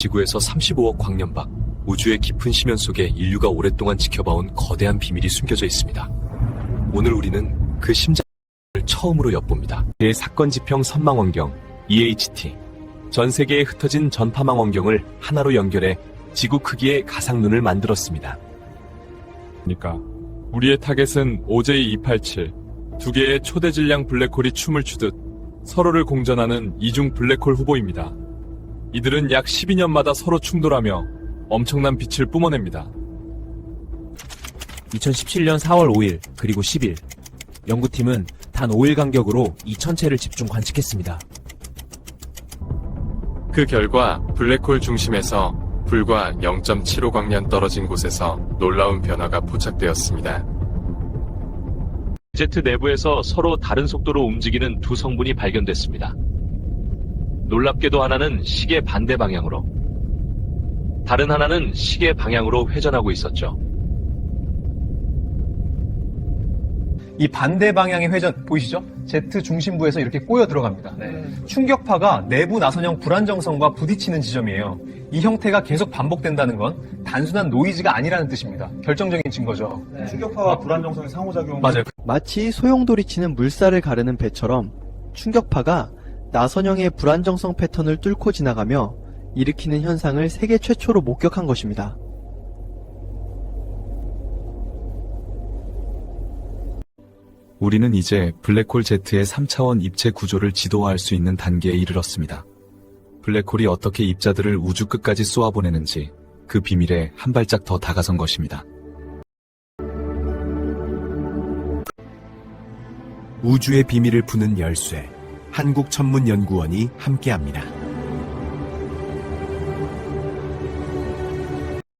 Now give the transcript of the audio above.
지구에서 35억 광년 밖 우주의 깊은 심연 속에 인류가 오랫동안 지켜봐온 거대한 비밀이 숨겨져 있습니다. 오늘 우리는 그 심장을 처음으로 엿봅니다. 대사건 지평 선망 원경 EHT 전 세계에 흩어진 전파망 원경을 하나로 연결해 지구 크기의 가상눈을 만들었습니다. 그러니까 우리의 타겟은 OJ287 두 개의 초대 질량 블랙홀이 춤을 추듯 서로를 공전하는 이중 블랙홀 후보입니다. 이들은 약 12년마다 서로 충돌하며 엄청난 빛을 뿜어냅니다. 2017년 4월 5일 그리고 10일 연구팀은 단 5일 간격으로 2천체를 집중 관측했습니다. 그 결과 블랙홀 중심에서 불과 0.75 광년 떨어진 곳에서 놀라운 변화가 포착되었습니다. Z 내부에서 서로 다른 속도로 움직이는 두 성분이 발견됐습니다. 놀랍게도 하나는 시계 반대 방향으로, 다른 하나는 시계 방향으로 회전하고 있었죠. 이 반대 방향의 회전 보이시죠? Z 중심부에서 이렇게 꼬여 들어갑니다. 충격파가 내부 나선형 불안정성과 부딪히는 지점이에요. 이 형태가 계속 반복된다는 건 단순한 노이즈가 아니라는 뜻입니다. 결정적인 증거죠. 충격파와 불안정성의 상호작용. 맞아요. 마치 소용돌이 치는 물살을 가르는 배처럼 충격파가 나선형의 불안정성 패턴을 뚫고 지나가며 일으키는 현상을 세계 최초로 목격한 것입니다. 우리는 이제 블랙홀 Z의 3차원 입체 구조를 지도화할 수 있는 단계에 이르렀습니다. 블랙홀이 어떻게 입자들을 우주 끝까지 쏘아보내는지 그 비밀에 한 발짝 더 다가선 것입니다. 우주의 비밀을 푸는 열쇠 한국천문연구원이 함께합니다.